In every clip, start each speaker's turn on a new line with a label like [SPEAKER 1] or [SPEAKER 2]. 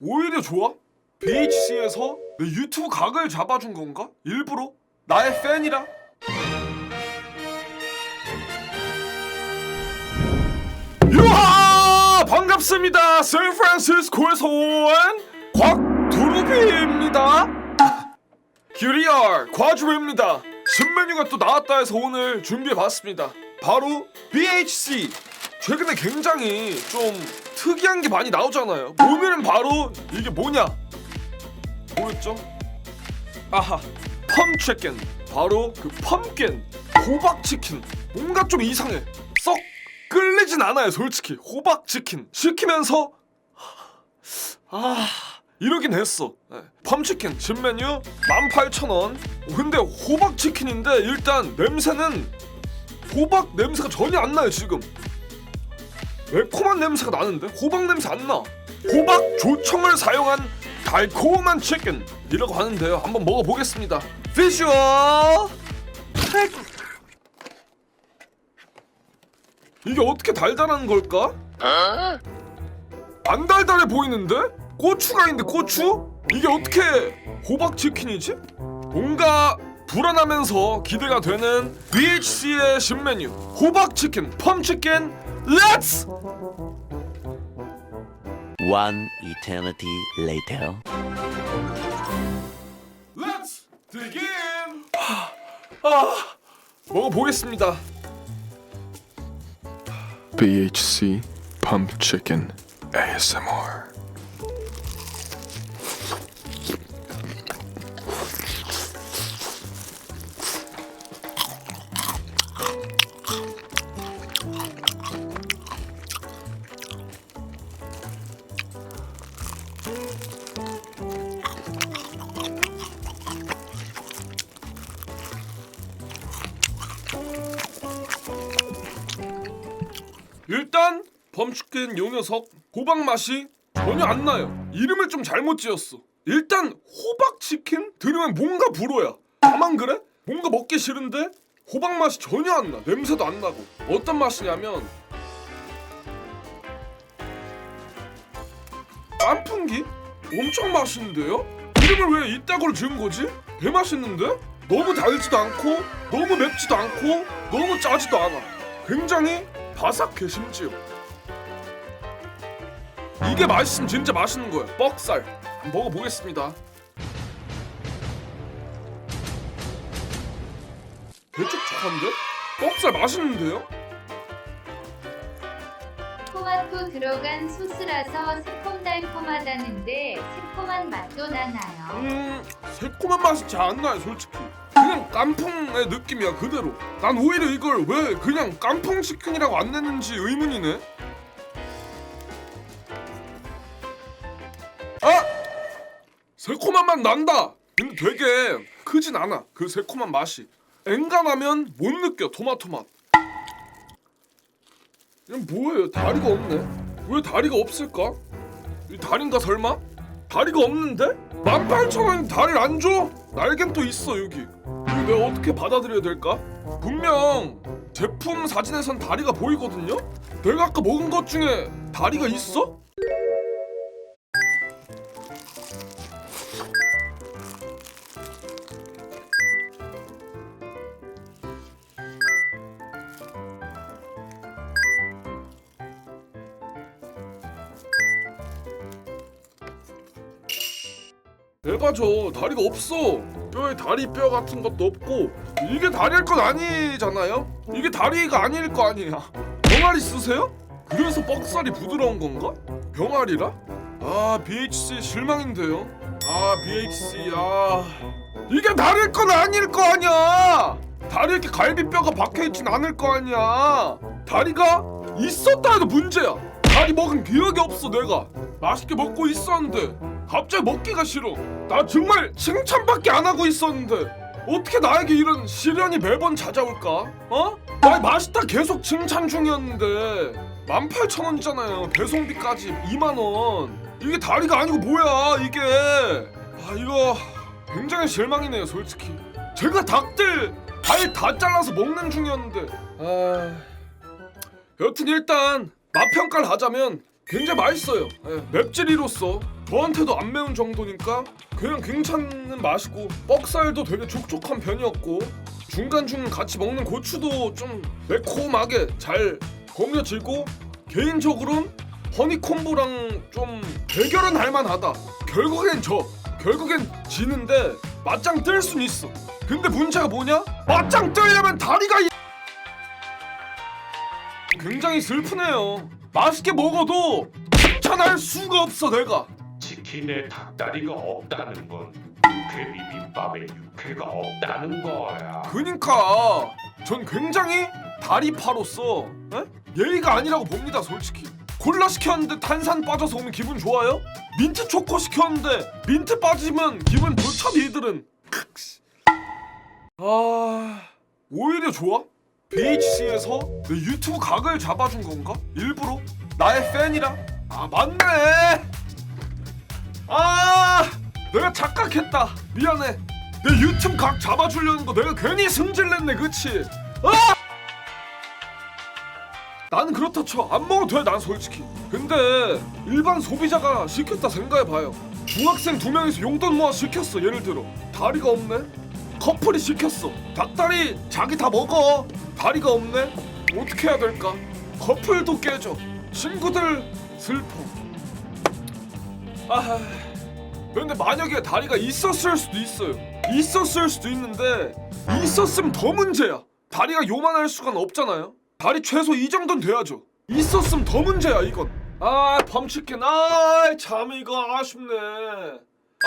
[SPEAKER 1] 오히려 좋아? BHC에서 내 유튜브 각을 잡아준 건가? 일부러? 나의 팬이라? 유하! 반갑습니다. 샌프란시스코에서 온 곽두루비입니다. 큐리얼 과주입니다. 신메뉴가 또 나왔다 해서 오늘 준비해봤습니다. 바로 BHC. 최근에 굉장히 좀 특이한 게 많이 나오잖아요. 오늘은 바로 이게 뭐냐? 뭐였죠? 아하, 펌치킨. 바로 그 펌킨 호박치킨. 뭔가 좀 이상해. 썩 끌리진 않아요, 솔직히. 호박치킨 시키면서 아 이러긴 했어. 네. 펌치킨 신메뉴 18,000원. 근데 호박치킨인데 일단 냄새는 호박 냄새가 전혀 안 나요 지금. 매콤한 냄새가 나는데 호박 냄새 안 나. 호박 조청을 사용한 달콤한 치킨이라고 하는데요. 한번 먹어보겠습니다. 비주얼 팩. 이게 어떻게 달달한 걸까? 안 달달해 보이는데? 고추가 있는데 고추? 이게 어떻게 호박 치킨이지? 뭔가 불안하면서 기대가 되는 BHC의 신메뉴 호박 치킨 펌 치킨 렛츠!
[SPEAKER 2] One eternity later.
[SPEAKER 1] 렛츠 디긴! 아 먹어보겠습니다
[SPEAKER 3] BHC Pump Chicken ASMR.
[SPEAKER 1] 일단 범치킨 요 녀석 호박 맛이 전혀 안 나요. 이름을 좀 잘못 지었어. 일단 호박 치킨 들으면 뭔가 불어야. 나만 그래? 뭔가 먹기 싫은데 호박 맛이 전혀 안 나. 냄새도 안 나고. 어떤 맛이냐면 깐풍기? 엄청 맛있는데요? 이름을 왜 이따구로 지은 거지? 개 맛있는데? 너무 달지도 않고 너무 맵지도 않고 너무 짜지도 않아. 굉장히 바삭해 심지어. 이게 맛있으면 진짜 맛있는 거야. 뻑살. 한번 먹어보겠습니다. 대촉촉한데? 뻑살 맛있는데요?
[SPEAKER 4] 토마토 들어간 소스라서 새콤달콤하다는데 새콤한 맛도 나나요?
[SPEAKER 1] 음 새콤한 맛이 잘 안 나요 솔직히 그냥 깐풍의 느낌이야 그대로 난 오히려 이걸 왜 그냥 깐풍 치킨이라고 안 냈는지 의문이네 아! 새콤한 맛 난다 근데 되게 크진 않아 그 새콤한 맛이 엔간하면 못 느껴 토마토 맛 이건 뭐예요 다리가 없네 왜 다리가 없을까? 이 다리인가 설마? 다리가 없는데? 18,000원 다리를 안 줘? 날개는 또 있어 여기 내가 어떻게 받아들여야 될까? 분명 제품 사진에선 다리가 보이거든요? 내가 아까 먹은 것 중에 다리가 있어? 대봐줘 다리가 없어. 뼈에 다리 뼈 같은 것도 없고 이게 다리일 건 아니잖아요? 이게 다리가 아닐 거 아니야. 병아리 쓰세요? 그래서 뻑살이 부드러운 건가? 병아리라? 아 BHC 실망인데요. 아 BHC 아. 이게 다리일 건 아닐 거 아니야. 다리 이렇게 갈비뼈가 박혀있진 않을 거 아니야. 다리가 있었다 해도 문제야. 다리 먹은 기억이 없어 내가. 맛있게 먹고 있었는데 갑자기 먹기가 싫어. 나 정말 칭찬밖에 안 하고 있었는데 어떻게 나에게 이런 시련이 매번 찾아올까? 어? 나 맛있다 계속 칭찬 중이었는데 18,000원이잖아요. 배송비까지 2만 원. 이게 다리가 아니고 뭐야 이게? 아 이거 굉장히 실망이네요 솔직히. 제가 닭들 발다 잘라서 먹는 중이었는데. 아... 여튼 일단 맛평가를 하자면 굉장히 맛있어요. 예, 맵찔이로서 저한테도 안 매운 정도니까 그냥 괜찮은 맛이고 뻑살도 되게 촉촉한 편이었고 중간중간 같이 먹는 고추도 좀 매콤하게 잘 거며지고 개인적으로는 허니콤보랑 좀 대결은 할만하다. 결국엔 져 결국엔 지는데 맞짱 뜰 순 있어. 근데 문제가 뭐냐? 맞짱 뜨려면 다리가 이- 굉장히 슬프네요. 맛있게 먹어도 칭찬할 수가 없어 내가
[SPEAKER 5] 치킨에 닭다리가 없다는 건 육회 비빔밥에 육회가 없다는 거야.
[SPEAKER 1] 그니까 전 굉장히 다리파로서 에? 예의가 아니라고 봅니다 솔직히 콜라 시켰는데 탄산 빠져서 오면 기분 좋아요? 민트 초코 시켰는데 민트 빠지면 기분 좋죠 니들은 크으씨. 아 오히려 좋아? BHC에서 내 유튜브 각을 잡아준 건가? 일부러? 나의 팬이라? 아 맞네 아 내가 착각했다. 미안해. 내 유튜브 각 잡아주려는 거 내가 괜히 승질냈네 그치? 아! 나는 그렇다 쳐. 안 먹어도 돼 난 솔직히. 근데 일반 소비자가 시켰다 생각해봐요. 중학생 두 명이서 용돈 모아 시켰어 예를 들어. 다리가 없네? 커플이 시켰어. 닭다리 자기 다 먹어. 다리가 없네? 어떻게 해야 될까? 커플도 깨져. 친구들 슬퍼 아 근데 만약에 다리가 있었을 수도 있어요. 있었을 수도 있는데 있었으면 더 문제야. 다리가 요만할 수가 없잖아요. 다리 최소 이 정도는 돼야죠. 있었으면 더 문제야 이건. 아 범치킨 아참 이거 아쉽네.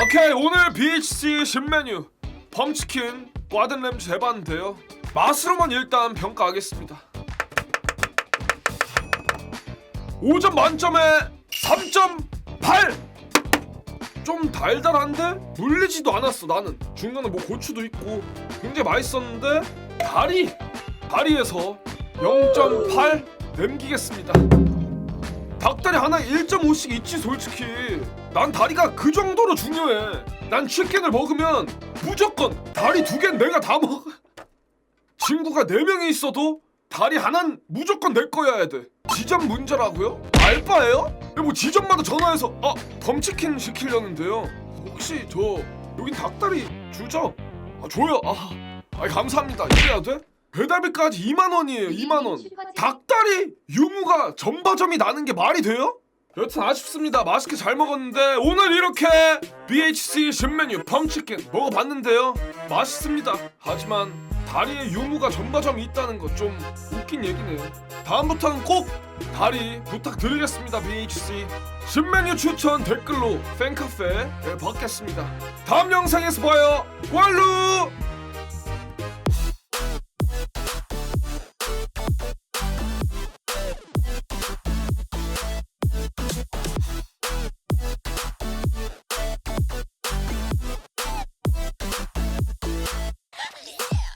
[SPEAKER 1] 오케이 오늘 BHC 신메뉴 범치킨 꽈든램 재봤는데요. 맛으로만 일단 평가하겠습니다. 5점 만점에 3.8! 좀 달달한데? 물리지도 않았어 나는. 중간에 뭐 고추도 있고. 굉장히 맛있었는데 다리 다리에서 0.8 남기겠습니다. 닭다리 하나에 1.5씩 있지 솔직히. 난 다리가 그 정도로 중요해. 난 치킨을 먹으면 무조건 다리 두 개는 내가 다 먹어. 친구가 4명이 있어도 다리 하나는 무조건 내 거여야 돼. 지점 문제라고요? 알바예요? 뭐 지점마다 전화해서 아 범치킨 시키려는데요 혹시 저 여긴 닭다리 주죠? 아 줘요 아 아이, 감사합니다 이래야 돼? 배달비까지 2만 원이에요 2만 원 닭다리 유무가 전바점이 나는 게 말이 돼요? 여튼 아쉽습니다 맛있게 잘 먹었는데 오늘 이렇게 BHC 신메뉴 펌치킨 먹어봤는데요 맛있습니다 하지만 다리에 유무가 전바점이 있다는 거좀 웃긴 얘기네요. 다음부터는 꼭 다리 부탁드리겠습니다 BHC 신메뉴 추천 댓글로 팬카페 에 받겠습니다. 다음 영상에서 봐요. 왈루